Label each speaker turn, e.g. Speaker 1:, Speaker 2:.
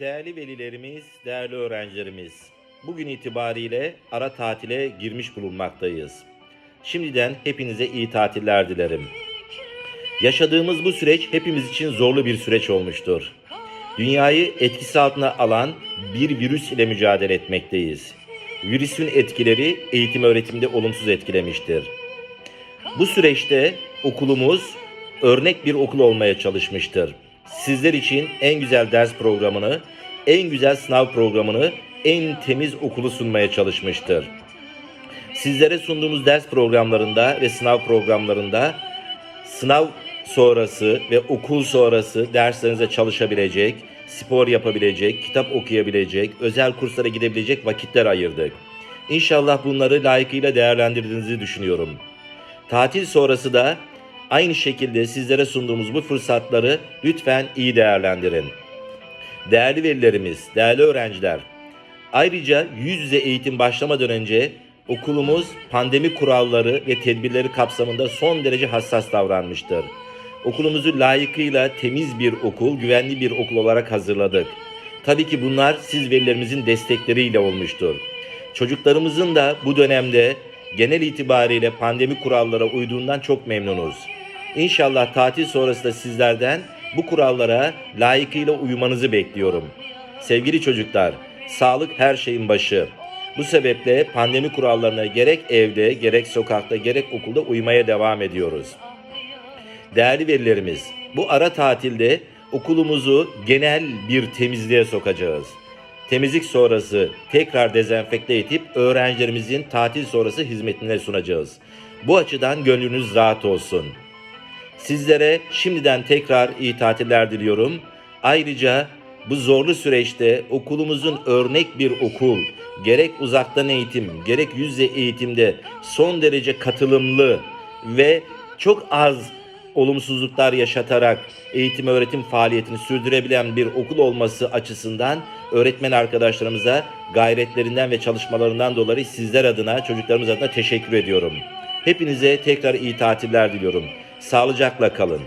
Speaker 1: Değerli velilerimiz, değerli öğrencilerimiz, bugün itibariyle ara tatile girmiş bulunmaktayız. Şimdiden hepinize iyi tatiller dilerim. Yaşadığımız bu süreç hepimiz için zorlu bir süreç olmuştur. Dünyayı etkisi altına alan bir virüs ile mücadele etmekteyiz. Virüsün etkileri eğitim öğretimde olumsuz etkilemiştir. Bu süreçte okulumuz örnek bir okul olmaya çalışmıştır. Sizler için en güzel ders programını, en güzel sınav programını, en temiz okulu sunmaya çalışmıştır. Sizlere sunduğumuz ders programlarında ve sınav programlarında sınav sonrası ve okul sonrası derslerinize çalışabilecek, spor yapabilecek, kitap okuyabilecek, özel kurslara gidebilecek vakitler ayırdık. İnşallah bunları layıkıyla değerlendirdiğinizi düşünüyorum. Tatil sonrası da aynı şekilde sizlere sunduğumuz bu fırsatları lütfen iyi değerlendirin. Değerli velilerimiz, değerli öğrenciler, ayrıca yüz yüze eğitim başlamadan önce okulumuz pandemi kuralları ve tedbirleri kapsamında son derece hassas davranmıştır. Okulumuzu layıkıyla temiz bir okul, güvenli bir okul olarak hazırladık. Tabii ki bunlar siz velilerimizin destekleriyle olmuştur. Çocuklarımızın da bu dönemde genel itibariyle pandemi kurallara uyduğundan çok memnunuz. İnşallah tatil sonrası da sizlerden bu kurallara layıkıyla uymanızı bekliyorum. Sevgili çocuklar, sağlık her şeyin başı. Bu sebeple pandemi kurallarına gerek evde, gerek sokakta, gerek okulda uymaya devam ediyoruz. Değerli velilerimiz, bu ara tatilde okulumuzu genel bir temizliğe sokacağız. Temizlik sonrası tekrar dezenfekte edip öğrencilerimizin tatil sonrası hizmetine sunacağız. Bu açıdan gönlünüz rahat olsun. Sizlere şimdiden tekrar iyi tatiller diliyorum. Ayrıca bu zorlu süreçte okulumuzun örnek bir okul, gerek uzaktan eğitim, gerek yüz yüze eğitimde son derece katılımlı ve çok az olumsuzluklar yaşatarak eğitim öğretim faaliyetini sürdürebilen bir okul olması açısından öğretmen arkadaşlarımıza gayretlerinden ve çalışmalarından dolayı sizler adına, çocuklarımız adına teşekkür ediyorum. Hepinize tekrar iyi tatiller diliyorum. Sağlıcakla kalın.